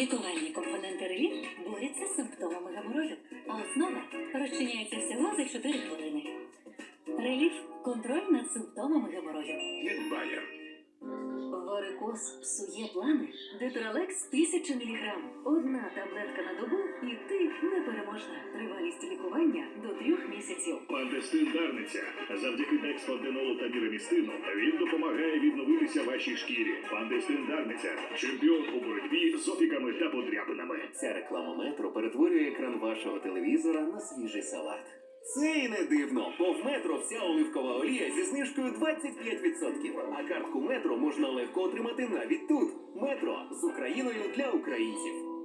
Лікувальні компоненти реліф борються з симптомами геморою, а основа розчиняється всього за 4 хвилини. Реліф контроль над симптомами геморою. Від Bayer. Варикоз псує плани. Детралекс 1000 мг. Одна таблетка на добу, і ти непереможна. Тривалість лікування до трьох місяців. Пантестин Дарниця. Завдяки дексфладенолу та мірамістину він допомагає відновитися вашій шкірі. Пантестин Дарниця. Чемпіон у боротьбі з опіками та подряпинами. Ця реклама метро перетворює екран вашого телевізора на свіжий салат. Це і не дивно, бо в метро вся оливкова олія зі знижкою 25%. А картку метро можна легко отримати навіть тут. Метро з Україною для українців.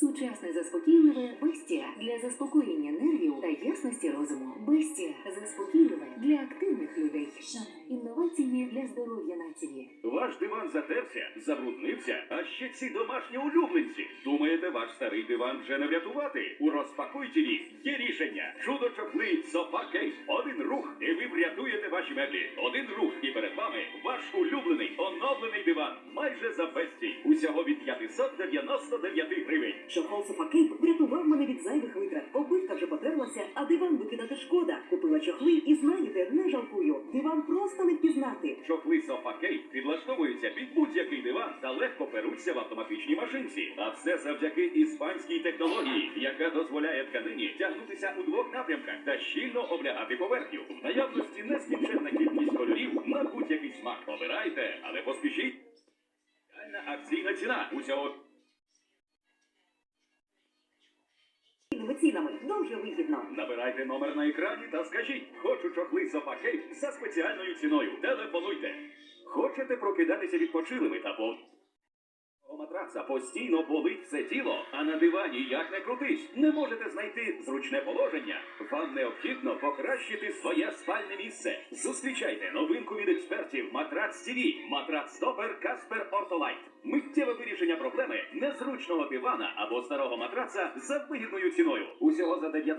Сучасне заспокійливе Бестія для заспокоєння нервів та ясності розуму. Бестія заспокійливе для активних людей. Інновації для здоров'я нації. Ваш диван затерся, забруднився, а ще ці домашні улюбленці. Думаєте, ваш старий диван вже не врятувати? У розпакуй є рішення. Чудо чохли софа кейс. Один рух, і ви врятуєте ваші меблі. Один рух, і перед вами ваш улюблений оновлений диван. Майже за безцінь. Усього від 599 гривень. Чохол Софакейп врятував мене від зайвих витрат. Обивка вже потерлася, а диван викидати шкода. Купила чохли і знаєте, не жалкую. Диван просто не впізнати. Чохли кейс підлаштовуються під будь-який диван та легко перуться в автоматичній машинці. А все завдяки іспанській технології, яка дозволяє тканині тягнутися у двох напрямках та щільно облягати поверхню. В наявності нескінченна кількість кольорів на будь-який смак. Обирайте, але поспішіть. Акційна ціна усього. Цінами дуже вигідно. Набирайте номер на екрані та скажіть, хочу чохли софа за спеціальною ціною. Телефонуйте. Хочете прокидатися відпочилими та по матраца постійно болить все тіло, а на дивані як не крутись, не можете знайти зручне положення. Вам необхідно покращити своє спальне місце. Зустрічайте новинку від експертів Матрац ТВ, Матрац Стопер Каспер Ортолайт. Миттєве вирішення проблеми незручного дивана або старого матраца за вигідною ціною. Усього за 9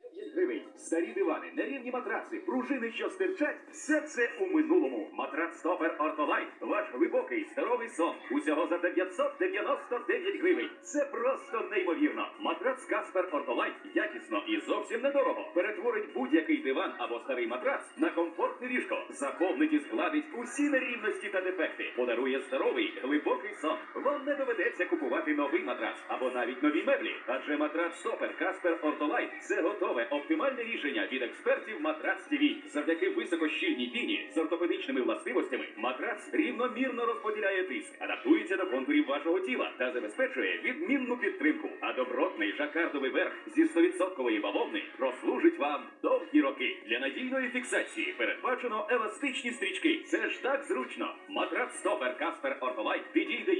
9 гривень. Старі дивани, нерівні матраци, пружини, що стирчать, все це у минулому. Матрац Стопер Ортолайт. Ваш глибокий здоровий сон. Усього за 999 гривень. Це просто неймовірно. Матрац Каспер Ортолайт якісно і зовсім недорого. Перетворить будь-який диван або старий матрац на комфортне ліжко. Заповнить і згладить усі нерівності та дефекти. Подарує здоровий, глибокий сон. Вам не доведеться купувати новий матрац або навіть нові меблі. Адже матрац Стопер Каспер Ортолайт це готове оптимальне рішення від експертів Матрац ТВ. Завдяки високощільній піні з ортопедичними властивостями матрац рівномірно розподіляє тиск, адаптується до контурів вашого тіла та забезпечує відмінну підтримку. А добротний жакардовий верх зі 100% бавовни прослужить вам довгі роки. Для надійної фіксації передбачено еластичні стрічки. Це ж так зручно. Матрац Стопер Каспер Ортолайт підійде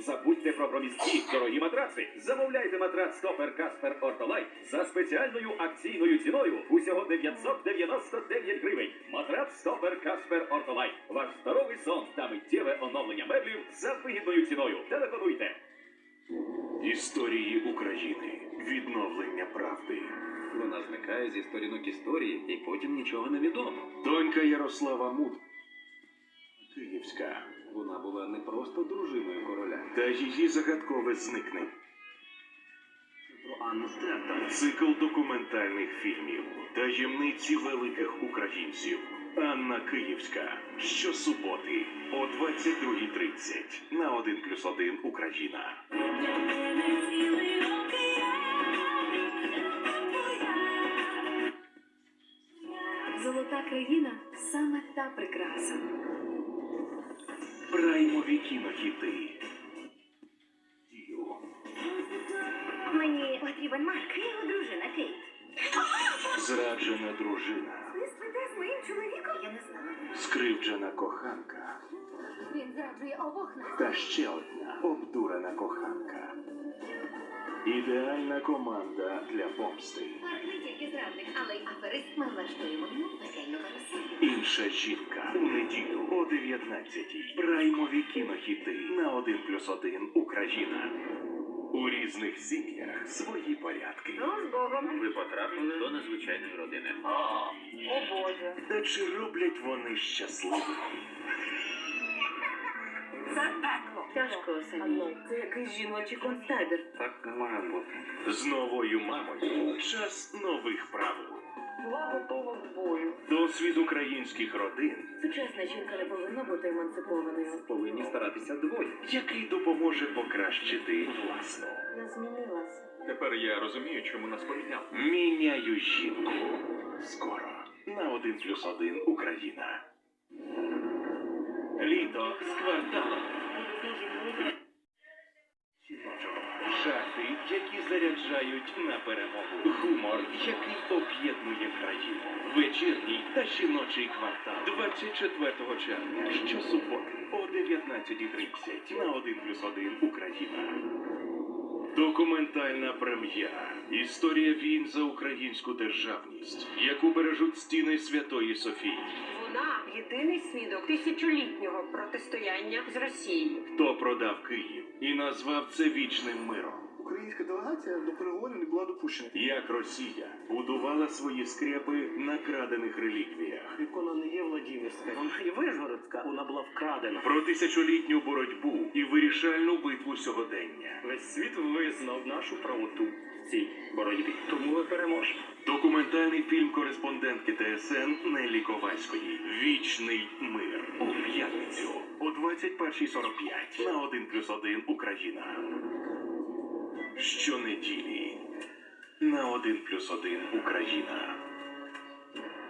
Забудьте про громісткі дорогі матраци. Замовляйте матрац стопер Каспер Ортолайт за спеціальною акційною ціною усього 999 гривень. Матрац стопер Каспер Ортолайт. Ваш здоровий сон та миттєве оновлення меблів за вигідною ціною. Телефонуйте. Історії України. Відновлення правди. Вона зникає зі сторінок історії, і потім нічого не відомо. Донька Ярослава Муд. Київська. Вона була не просто дружиною короля. Та її загадкове зникнення. Про Анну Стертон. Цикл документальних фільмів. Таємниці великих українців. Анна Київська. Щосуботи о 22.30 на 1 плюс 1 Україна. Золота країна саме та прикраса. Праймові кінохіти. Мені потрібен Марк, його дружина Кейт. Зраджена дружина. Ви спите з моїм чоловіком? Я не знаю. Скривджена коханка. Він зраджує обох нас. Та ще одна обдурена коханка. Ідеальна команда для помсти. Не тільки зрадник, але й аферист. Ми влаштуємо йому пекельну карусель. Інша жінка у неділю о 19-й. Праймові кінохіти на 1 плюс 1 Україна. У різних сім'ях свої порядки. Ну, з Богом. Ви потрапили до незвичайної родини. О, Боже. Та чи роблять вони щасливими? Це пекло. Тяжко самі. Це якийсь жіночий концтабір. Так не має бути. З новою мамою час нових правил. Була готова к бою. Досвід українських родин, Сучасна жінка не повинна бути емансипованою. Повинні старатися двоє. який допоможе покращити власну. Я змінилась. Тепер я розумію, чому нас поміняли. Міняю жінку. Скоро на 1 плюс 1 Україна. Літо з кварталом. Жарти, які заряджають на перемогу. Гумор, який об'єднує країну. Вечірній та жіночий квартал. 24 червня. Щосуботи о 19.30 на 1 плюс 1 Україна. Документальна прем'єра. Історія війн за українську державність, яку бережуть стіни Святої Софії. Вона єдиний свідок тисячолітнього протистояння з Росією. Хто продав Київ і назвав це вічним миром? Українська делегація до переговорів не була допущена. Як Росія будувала свої скрепи на крадених реліквіях? Ікона не є Владимирська, вона є Вишгородська, вона була вкрадена. Про тисячолітню боротьбу і вирішальну битву сьогодення. Весь світ визнав нашу правоту в цій боротьбі. Тому ви переможете. Документальний фільм кореспондентки ТСН Нелі Ковальської Вічний мир у п'ятницю о 21.45 на 1 плюс 1 Україна. Щонеділі на 1 плюс 1 Україна.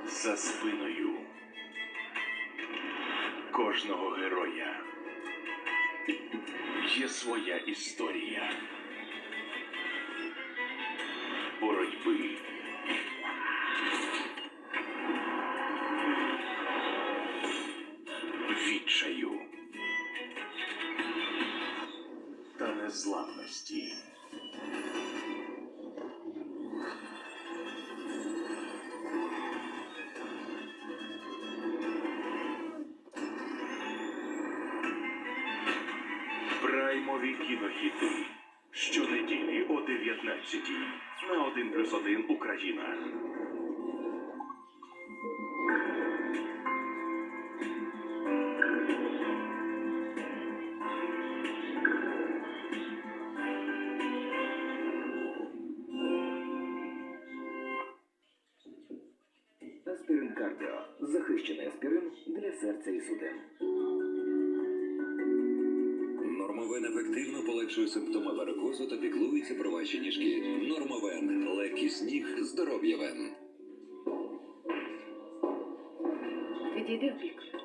За спиною кожного героя є своя історія боротьби. відчаю та незламності. Праймові кінохіти. Щонеділі о 19 на 1 плюс 1 Україна. Аспірин кардіо. Захищений аспірин для серця і судин. Нормовен ефективно полегшує симптоми варикозу та піклується про ваші ніжки. Нормовен. Легкість ніг, здоров'я вен. Відійди в бік.